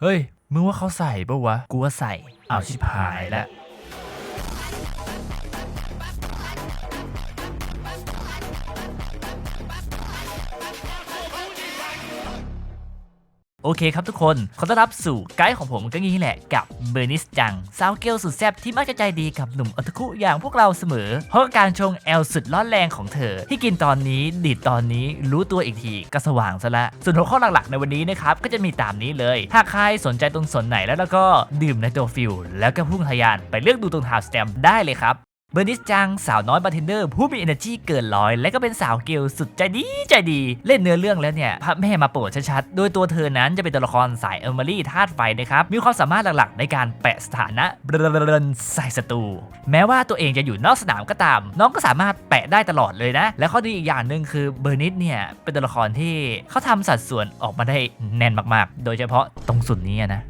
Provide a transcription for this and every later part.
เฮ้ย มึงว่าเขาใส่ปะวะ กูว่าใส่ เอาวชิบหายแล้ว โอเคครับทุกคน ขอต้อนรับสู่ไกด์ของผมก็งี้แหละกับเบอร์นิสจังสาวเกลสุดแซ่บที่มักจะใจดีกับหนุ่มอัตคุอย่างพวกเราเสมอ เพราะการชงแอลสุดร้อนแรงของเธอ ที่กินตอนนี้ดีดตอนนี้รู้ตัวอีกทีก็สว่างซะละ ส่วนหัวข้อหลักๆในวันนี้นะครับก็จะมีตามนี้เลย ถ้าใครสนใจตรงส่วนไหนแล้วแล้วก็ดื่มในตัวฟิลแล้วก็พุ่งทะยานไปเลือกดูตรงทาวสแตมได้เลยครับ เบอร์นิสจังสาวน้อยบาร์เทนเดอร์ผู้มี energy เกินร้อย และก็เป็นสาวเกลสุดใจดีใจดี เล่นเนื้อเรื่องแล้วเนี่ยพระแม่มาโปรดชัดๆ โดยตัวเธอนั้นจะเป็นตัวละครสายเออร์มารี่ธาตุไฟนะครับ มีความสามารถหลักๆ ในการแปะสถานะเบรนใส่ศัตรู แม้ว่าตัวเองจะอยู่นอกสนามก็ตาม น้องก็สามารถแปะได้ตลอดเลยนะ และข้อดีอีกอย่างหนึ่งคือเบอร์นิสเนี่ยเป็นตัวละครที่เขาทำสัดส่วนออกมาได้แน่นมากๆ โดยเฉพาะตรงส่วนนี้นะ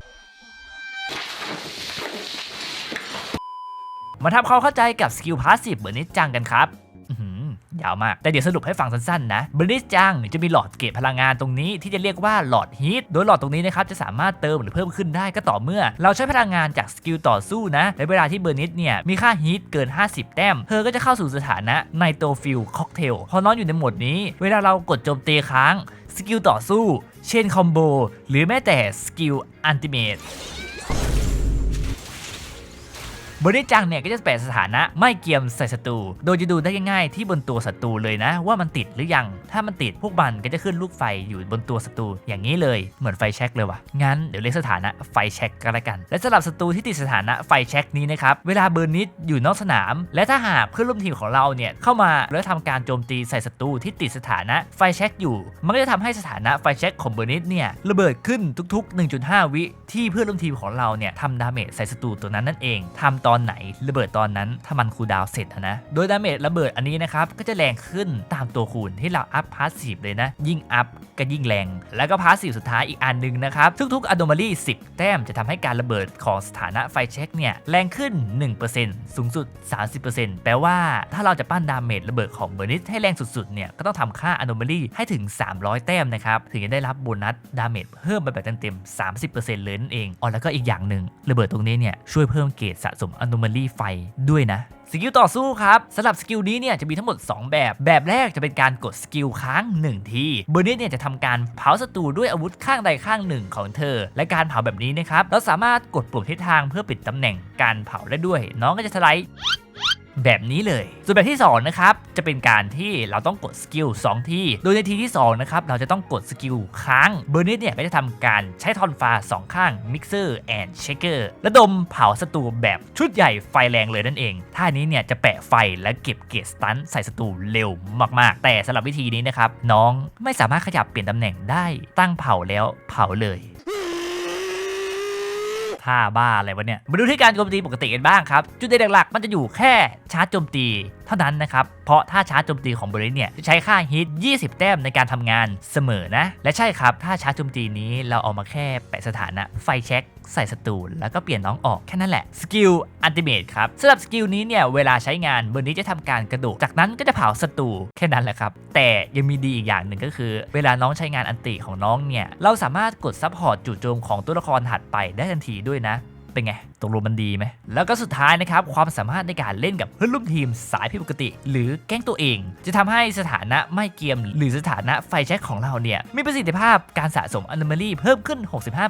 มาทำความเข้าใจกับสกิลพาสซีฟเบอร์นิสจังกันครับอื้อหือยาวมาก แต่เดี๋ยวสรุปให้ฟังสั้นๆนะเบอร์นิสจังจะมีหลอดเก็บพลังงานตรงนี้ที่จะเรียกว่าหลอดฮีทโดยหลอดตรงนี้นะครับจะสามารถเติมหรือเพิ่มขึ้นได้ก็ต่อเมื่อ เราใช้พลังงานจากสกิลต่อสู้นะในเวลาที่เบอร์นิสเนี่ยมีค่าฮีทเกิน 50 แต้ม เธอก็จะเข้าสู่สถานะไนโตรฟิลค็อกเทลพอน้องอยู่ในโหมดนี้ เวลาเรากดโจมตีค้าง สกิลต่อสู้ เช่นคอมโบหรือแม้แต่สกิลอันติเมต บริจังเนี่ยก็จะแปะสถานะไม่เกียมใส่ศัตรูโดยจะดูได้ง่ายๆที่บนตัวศัตรูเลยนะ ว่ามันติดหรือยัง ถ้ามันติดพวกมันก็จะขึ้นลูกไฟอยู่บนตัวศัตรูอย่างนี้เลยเหมือนไฟแช็กเลยว่ะงั้นเดี๋ยวเรียกสถานะไฟแช็กก็แล้วกัน และสำหรับศัตรูที่ติดสถานะไฟแช็กนี้นะครับเวลาเบอร์นิดอยู่นอกสนาม และถ้าหากเพื่อนร่วมทีมของเราเนี่ยเข้ามาแล้วทำการโจมตีใส่ศัตรูที่ติดสถานะไฟแช็กอยู่ มันก็จะทำให้สถานะไฟแช็กของเบอร์นิดเนี่ยระเบิดขึ้นทุก ๆ 1.5 วิที่เพื่อนร่วมทีมของเราเนี่ยทำดาเมจใส่ศัตรูตัวนั้นนั่นเองทำตออนไหนระเบิดตอนนั้นถ้ามันคูลดาวเสร็จนะ โดยดาเมจระเบิดอันนี้นะครับ ก็จะแรงขึ้นตามตัวคูณที่เราอัพพาสซีฟเลยนะ ยิ่งอัพก็ยิ่งแรง แล้วก็พาสซีฟสุดท้ายอีกอันหนึ่งนะครับ ทุกๆ Anomaly 10 แต้มจะทำให้การระเบิดของสถานะไฟเช็คเนี่ยแรงขึ้น 1%สูงสุด 30%แปลว่าถ้าเราจะปั้นดาเมจระเบิดของเบอร์นิสให้แรงสุดๆเนี่ยก็ต้องทำค่า Anomaly ให้ถึง 300 แต้มนะครับถึงจะได้รับโบนัสดาเมจเพิ่มไปแบบเต็มๆ30%เลยนั่นเองอ๋อแล้วก็อีกอย่างหนึ่งระเบิดตรงนี้เนี่ยช่วยเพิ่มเกรดสะสมอนุมาลีไฟด้วยนะสกิลต่อสู้ครับสำหรับสกิลนี้เนี่ยจะมีทั้งหมด 2 แบบ แบบแรกจะเป็นการกดสกิลค้าง 1 ทีเบอร์นิสเนี่ยจะทำการเผาศัตรูด้วยอาวุธข้างใดข้างหนึ่งของเธอ และการเผาแบบนี้นะครับเราสามารถกดปุ่มทิศทางเพื่อปิดตำแหน่งการเผาได้ด้วย น้องก็จะสไลด์ แบบนี้เลย ส่วนแบบที่2นะครับจะเป็นการที่เราต้องกดสกิล2ทีโดยในทีที่2นะครับเราจะต้องกดสกิลค้างเบอร์นิสเนี่ยก็จะทำการใช้ทอนฟ้า2 ข้างมิกเซอร์แอนด์เชคเกอร์ระดมเผาศัตรูแบบชุดใหญ่ไฟแรงเลยนั่นเองท่านี้เนี่ยจะแปะไฟและเก็บเกรดสตันใส่ศัตรูเร็วมาก ๆ แต่สำหรับวิธีนี้นะครับน้องไม่สามารถขยับเปลี่ยนตำแหน่งได้ตั้งเผาแล้วเผาเลยาบ้าอะไรวะเนี่ย มาดูที่การโจมตีปกติกันบ้างครับ จุดเด่นหลักๆ มันจะอยู่แค่ชาร์จโจมตี เท่านั้นนะครับ เพราะถ้าชาร์จโจมตีของบริษเนี่ยจะใช้ค่าฮิต 20 แต้มในการทำงานเสมอนะ และใช่ครับ ถ้าชาร์จโจมตีนี้เราเอามาแค่แปะสถานะไฟเช็คใส่ศัตรูแล้วก็เปลี่ยนน้องออกแค่นั้นแหละ สกิลอันติเมตครับสำหรับสกิลนี้เนี่ย เวลาใช้งานเบอร์นี้จะทำการกระโดดจากนั้นก็จะเผาศัตรูแค่นั้นแหละครับ แต่ยังมีดีอีกอย่างหนึ่งก็คือ เวลาน้องใช้งานอันติของน้องเนี่ย เราสามารถกดซับพอร์ตจู่โจมของตัวละครถัดไปได้ทันทีด้วยนะ เป็นไงตกลงมันดีไหมแล้วก็สุดท้ายนะครับความสามารถในการเล่นกับเพื่อนร่วมทีมสายผิดปกติ หรือแก้งตัวเอง จะทำให้สถานะไม่เกม หรือสถานะไฟแช็กของเราเนี่ยมีประสิทธิภาพการสะสมอ n o m a l y เพิ่มขึ้น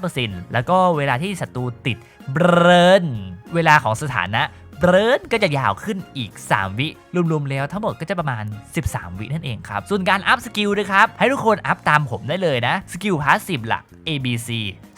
65%แล้วก็เวลาที่ศัตรูติดเบรนเวลาของสถานะ เบรนก็จะยาวขึ้นอีก 3 วิรวมๆแล้วทั้งหมดก็จะประมาณ 13 วินั่นเองครับ ส่วนการอัพสกิลนะครับ ให้ทุกคนอัพตามผมได้เลยนะ สกิลพาสซีฟหลัก A B C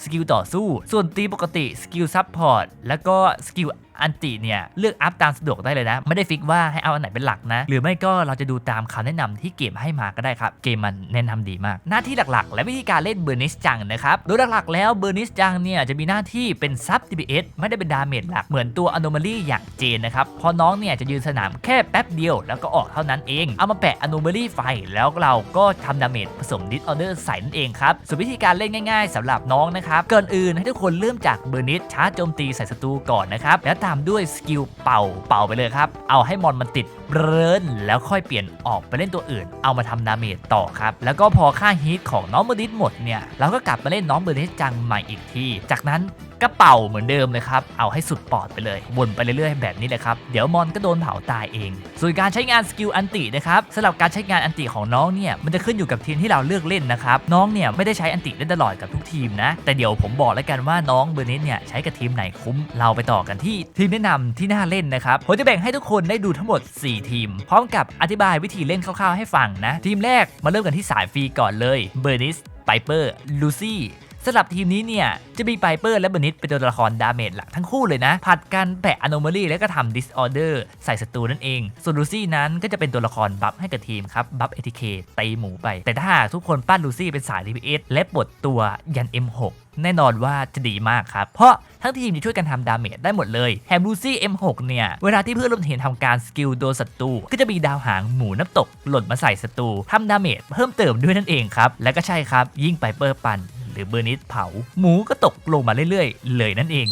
สกิลต่อสู้ ส่วนตีปกติ สกิลซับพอร์ต แล้วก็สกิล อันติเนี่ยเลือกอัพตามสะดวกได้เลยนะ ไม่ได้ฟิกว่าให้เอาอันไหนเป็นหลักนะ หรือไม่ก็เราจะดูตามคำแนะนำที่เกมให้มาก็ได้ครับเกมมันแนะนำดีมาก หน้าที่หลักๆ และวิธีการเล่นเบอร์นิสจังนะครับโดยหลักๆแล้วเบอร์นิสจังเนี่ยจะมีหน้าที่เป็นซับ DPS ไม่ได้เป็นดาเมจหลักเหมือนตัว Anomaly อย่างเจนนะครับพอน้องเนี่ยจะยืนสนามแค่แป๊บเดียว แล้วก็ออกเท่านั้นเอง เอามาแปะ Anomaly ไฟแล้วเราก็ทำดาเมจผสม Disorder ใส่นั่นเองครับส่วนวิธีการเล่นง่าย ๆสำหรับน้องนะครับเก่อนอื่นให้ทุกคนเริ่มจากเบอร์นิสชาร์จโจมตีใส่ศัตรูก่อนนะครับแล้วตามด้วยสกิลเป่าเป่าไปเลยครับ เอาให้มอนมันติดเรินแล้วค่อยเปลี่ยนออกไปเล่นตัวอื่น เอามาทำดาเมจต่อครับ แล้วก็พอค่าฮีทของน้องเบอร์ดิสหมดเนี่ยเราก็กลับมาเล่นน้องเบอร์ดิสจังใหม่อีกที จากนั้น ก็เป่าเหมือนเดิมเลยครับ เอาให้สุดปอดไปเลย วนไปเรื่อยๆ แบบนี้เลยครับ เดี๋ยวมอนก็โดนเผาตายเอง ส่วนการใช้งานสกิลอันตินะครับสำหรับการใช้งานอันติของน้องเนี่ยมันจะขึ้นอยู่กับทีมที่เราเลือกเล่นนะครับน้องเนี่ยไม่ได้ใช้อันติเล่นตลอดกับทุกทีมนะแต่เดี๋ยวผมบอกแล้วกันว่าน้องเบอร์นิสเนี่ยใช้กับทีมไหนคุ้มเราไปต่อกันที่ทีมแนะนำที่น่าเล่นนะครับผมจะแบ่งให้ทุกคนได้ดูทั้งหมด 4 ทีม พร้อมกับอธิบายวิธีเล่นคร่าวๆให้ฟังนะ ทีมแรกมาเริ่มกันที่สายฟรีก่อนเลยเบอร์นิสไพเปอร์ลูซี่ สำหรับทีมนี้เนี่ยจะมีไ i เปอร์และเบนิสเป็นตัวละครดาเมจหลักทั้งคู่เลยนะ ผัดกันแปะอ n o ม a ลี่และก็ทำ disorder ใส่ศัตรูนั่นเอง ส่วนลูซี่นั้นก็จะเป็นตัวละครบัฟให้กับทีมครับ บัฟ ATK ตีหมูไป แต่ถ้าทุกคนปั้นลูซี่เป็นสาย DPS และปลดตัวยัน M6 แน่นอนว่าจะดีมากครับ เพราะทั้งทีมจะช่วยกันทำดาเมจได้หมดเลยแถมลูซี่ M6 เนี่ย เวลาที่เพื่อนร่วมทีมทำการสกิลโดนศัตรูก็จะมีดาวหางหมูน้ำตก หล่นมาใส่ศัตรูทำดาเมจเพิ่มเติมด้วยนั่นเองครับ และก็ใช่ครับยิ่งไปเปอร์ปัน รือเบอร์นิสเผา หมูก็ตกลงมาเรื่อยๆ เลยนั่นเอง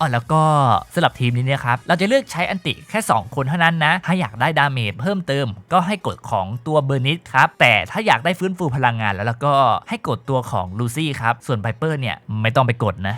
อ๋อแล้วก็สำหรับทีมนี้นะครับ เราจะเลือกใช้อันติแค่ 2 คนเท่านั้นนะ ถ้าอยากได้ดาเมจเพิ่มเติม ก็ให้กดของตัวเบอร์นิสครับ แต่ถ้าอยากได้ฟื้นฟูพลังงานแล้วแล้วก็ให้กดตัวของลูซี่ครับ ส่วนไพเปอร์เนี่ยไม่ต้องไปกดนะ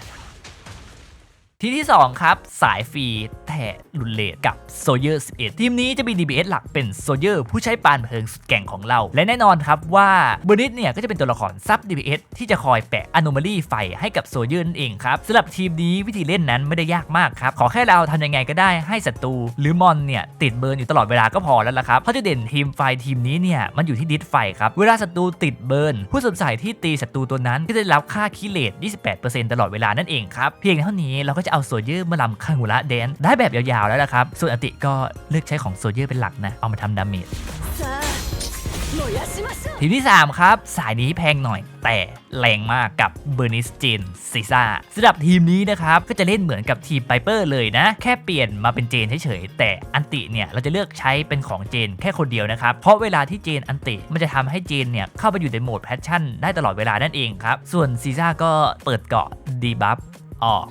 ทีที่ 2 ครับ สายฟรีแต่ลุนเลดกับโซเยอร์ 11 ทีมนี้จะมี DBS หลักเป็นโซเยอร์ ผู้ใช้ปานเพลิงสุดแก่งของเรา และแน่นอนครับว่าเบอร์นิสเนี่ยก็จะเป็นตัวละครซับ DBS ที่จะคอยแปะอ n o m a l y ไฟให้กับโซเยอร์นั่นเองครับสำหรับทีมนี้วิธีเล่นนั้นไม่ได้ยากมากครับ ขอแค่เราทำยังไงก็ได้ให้ศัตรูหรือมอนเนี่ยติดเบิร์นอยู่ตลอดเวลาก็พอแล้วล่ะครับเพราะจุดเด่นทีมไฟทีมนี้เนี่ยมันอยู่ที่ดิสไฟครับเวลาศัตรูติดเบิร์นผู้สมใส่ที่ตีศัตรูตัวนั้นก็จะรับค่าคิเลต28%ตลอดเวลานั่นเองครับเพียงเท่านี้เราก็จะเอาโซเยอร์มาลำคางูระแดนได้แบบยาวๆแล้วนะครับ ส่วนอติก็เลือกใช้ของโซเยอร์เป็นหลักนะ เอามาทำดาเมจทีมที่ 3 ครับ สายนี้แพงหน่อย แต่แรงมากกับเบอร์นิสจินซีซ่าสำหรับทีมนี้นะครับ ก็จะเล่นเหมือนกับทีมไบเปอร์เลยนะ แค่เปลี่ยนมาเป็นเจนเฉยๆแต่อันติเนี่ยเราจะเลือกใช้เป็นของเจนแค่คนเดียวนะครับ เพราะเวลาที่เจนอันติมันจะทำให้เจนเนี่ย เข้าไปอยู่ในโหมดแพชชั่นได้ตลอดเวลานั่นเองครับ ส่วนซีซ่าก็เปิดเกาะดีบัฟออก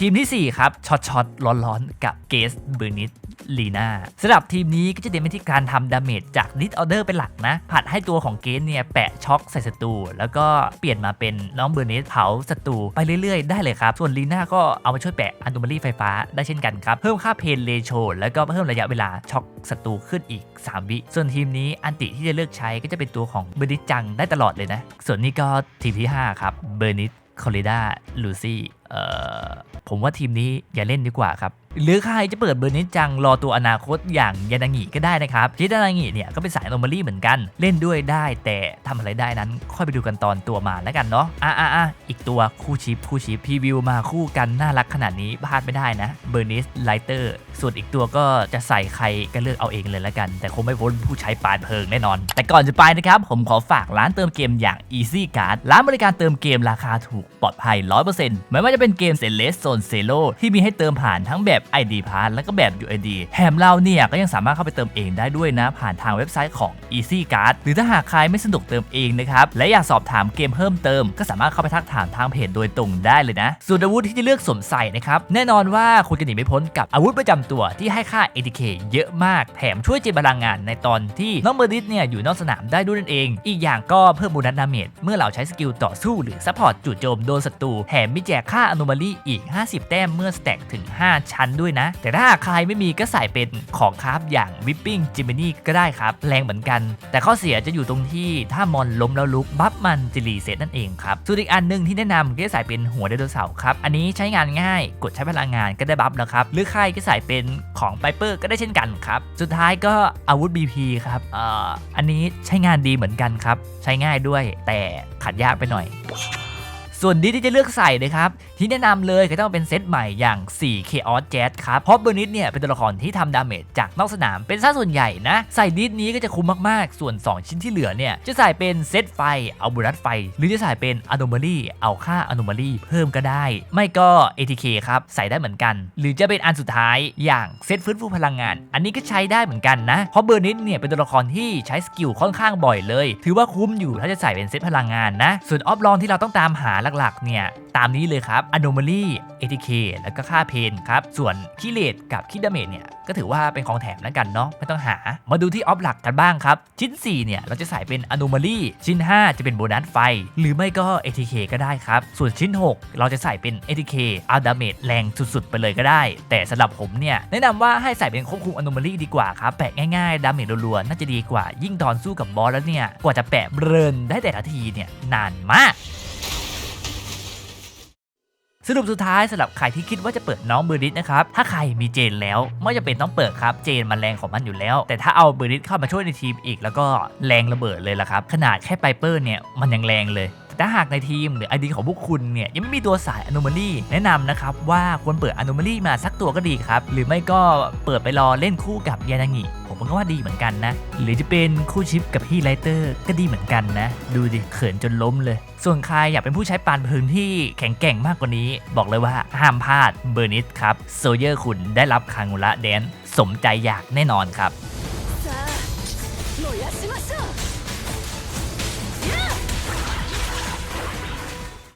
ทีมทีสี่ 4 ครับช็อตช็อตร้อนๆ กับเกสเบอร์นิสลีนาสำหรับทีมนี้ก็จะเด่นไปที่การทำดาเมจจากดิสออเดอร์เป็นหลักนะ ผัดให้ตัวของเกสเนี่ย แปะช็อกใส่ศัตรูแล้วก็เปลี่ยนมาเป็นน้องเบอร์นิสเผาศัตรูไปเรื่อยๆ ได้เลยครับ ส่วนลีน่าก็เอามาช่วยแปะอันตูมารีไฟฟ้าได้เช่นกันครับ เพิ่มค่าเพนเลโชแล้วก็เพิ่มระยะเวลาช็อกศัตรูขึ้นอีก 3 วิ ส่วนทีมนี้อันติที่จะเลือกใช้ก็จะเป็นตัวของเบอร์นิสจังได้ตลอดเลยนะส่วนนี้ก็ทีมที่5ครับเบอร์นิสคอริดาลูซี่เอ่อ ผมว่าทีมนี้อย่าเล่นดีกว่าครับหรือใครจะเปิดเบอร์นิสจังรอตัวอนาคตอย่างยานางิก็ได้นะครับยานางิเนี่ยก็เป็นสายโนมารี่เหมือนกัน เล่นด้วยได้แต่ทำอะไรได้นั้นค่อยไปดูกันตอนตัวมาแล้วกันเนาะอะอะอะอีกตัวคู่ชิปคู่ชิปพรีวิวมาคู่กันน่ารักขนาดนี้พลาดไม่ได้นะเบอร์นิสไลเตอร์ส่วนอีกตัวก็จะใส่ใครก็เลือกเอาเองเลยแล้วกัน แต่คงไม่พ้นผู้ใช้ปานเพลิงแน่นอน แต่ก่อนจะไปนะครับผมขอฝากร้านเติมเกมอย่าง Easy Card ร้านบริการเติมเกมราคาถูกปลอดภัย 100%ไม่ว่าจะเป็นเกมเซเลสโซนเซโลที่มีให้เติมผ่านทั้งแบบ ID Pass แล้วก็แบบ UID แถมเราเนี่ยก็ยังสามารถเข้าไปเติมเองได้ด้วยนะ ผ่านทางเว็บไซต์ของ Easy Card หรือถ้าหากใครไม่สะดวกเติมเองนะครับ และอยากสอบถามเกมเพิ่มเติม ก็สามารถเข้าไปทักถามทางเพจโดยตรงได้เลยนะส่วนอาวุธที่จะเลือกสวมใส่นะครับแน่นอนว่าคุณจะหนีไม่พ้นกับอาวุธประจำตัวที่ให้ค่า ATK เยอะมากแถมช่วยเจนพลังงานในตอนที่น้องเบอร์ดิสเนี่ยอยู่นอกสนามได้ด้วยนั่นเอง อีกอย่างก็เพิ่มบูนัสดาเมจเมื่อเราใช้สกิลต่อสู้หรือซัพพอร์ตจู่โจมโดนศัตรูแถมมีแจกค่าอ n o m a l y อีก 50 แต้มเมื่อสแต็กถึง 5 ชั้นด้วยนะ แต่ถ้าใครไม่มีก็ใส่เป็นของคราฟอย่างวิปปิ้งจิม m นี่ก็ได้ครับ แรงเหมือนกัน แต่ข้อเสียจะอยู่ตรงที่ถ้ามอนล้มแล้วลุกบัฟมันจะรีเซ็ตนั่นเองครับส่วนอีกอันหนึ่งที่แนะนำก็ใส่เป็นหัวไดโนเสาร์ครับอันนี้ใช้งานง่ายกดใช้พลังงานก็ได้บัฟแล้วครับหรือใครก็ใส่เป็นของไ i เปอร์ก็ได้เช่นกันครับสุดท้ายก็อาวุธ BP ครับเอ่ออันนี้ใช้งานดีเหมือนกันครับ ใช้ง่ายด้วยแต่ขัดยากไปหน่อยส่วนดิสที่จะเลือกใส่นะครับ ที่แนะนำเลยก็ต้องเป็นเซตใหม่อย่าง 4 Chaos Jazz ครับเพราะเบอร์นิสเนี่ยเป็นตัวละครที่ทำดาเมจจากนอกสนามเป็นซะส่วนใหญ่นะ ใส่ดิสนี้ก็จะคุ้มมากๆ ส่วน 2 ชิ้นที่เหลือเนี่ยจะใส่เป็นเซตไฟเอาบูรัสไฟ หรือจะใส่เป็นอ n o m a l y เอาค่าอ n o m a l y เพิ่มก็ได้ ไม่ก็ ATK ครับใส่ได้เหมือนกัน หรือจะเป็นอันสุดท้ายอย่างเซตฟื้นฟูพลังงาน อันนี้ก็ใช้ได้เหมือนกันนะเพราะเบอร์นิสเนี่ยเป็นตัวละครที่ใช้สกิลค่อนข้างบ่อยเลย ถือว่าคุ้มอยู่ถ้าจะใส่เป็นเซตพลังงานนะส่วนออฟลองที่เราต้องตามหาหลักๆเนี่ยตามนี้เลยครับ Anomaly ATK แล้วก็ค่าเพนครับ ส่วนคิเลตกับคิดาเมจเนี่ย ก็ถือว่าเป็นของแถมแล้วกันเนาะไม่ต้องหา มาดูที่ออฟหลักกันบ้างครับ ชิ้น 4 เนี่ย เราจะใส่เป็น Anomaly ชิ้น 5 จะเป็นโบนัสไฟ หรือไม่ก็ ATK ก็ได้ครับ ส่วนชิ้น 6 เราจะใส่เป็น ATK เอาดาเมจแรงสุดๆ ไปเลยก็ได้ แต่สำหรับผมเนี่ย แนะนำว่าให้ใส่เป็นควบคุม Anomaly ดีกว่าครับแปะง่ายๆดาเมจรัวๆน่าจะดีกว่ายิ่งตอนสู้กับบอสแล้วเนี่ยกว่าจะแปะเบิร์นได้แต่ละทีเนี่ยนานมาก สรุปสุดท้ายสำหรับใครที่คิดว่าจะเปิดน้องเบอร์ดิสนะครับถ้าใครมีเจนแล้วไม่จำเป็นต้องเปิดครับเจนมันแรงของมันอยู่แล้ว แต่ถ้าเอาเบอร์ดิสเข้ามาช่วยในทีมอีก แล้วก็แรงระเบิดเลยล่ะครับขนาดแค่ไปเปอร์เนี่ยมันยังแรงเลย ถ้าหากในทีมหรือไอดีของพวกคุณเนี่ยยังไม่มีตัวสาย Anomaly แนะนำนะครับว่าควรเปิด Anomaly มาสักตัวก็ดีครับ หรือไม่ก็เปิดไปรอเล่นคู่กับยานางิผมก็ว่าดีเหมือนกันนะ หรือจะเป็นคู่ชิปกับพี่ไลเตอร์ก็ดีเหมือนกันนะ ดูดิเขินจนล้มเลย ส่วนใครอยากเป็นผู้ใช้ปานพลิงที่แข็งแกร่งมากกว่านี้ บอกเลยว่าห้ามพลาดเบอร์นิสครับโซเยอร์คุณได้รับคางูระแดนสมใจอยากแน่นอนครับ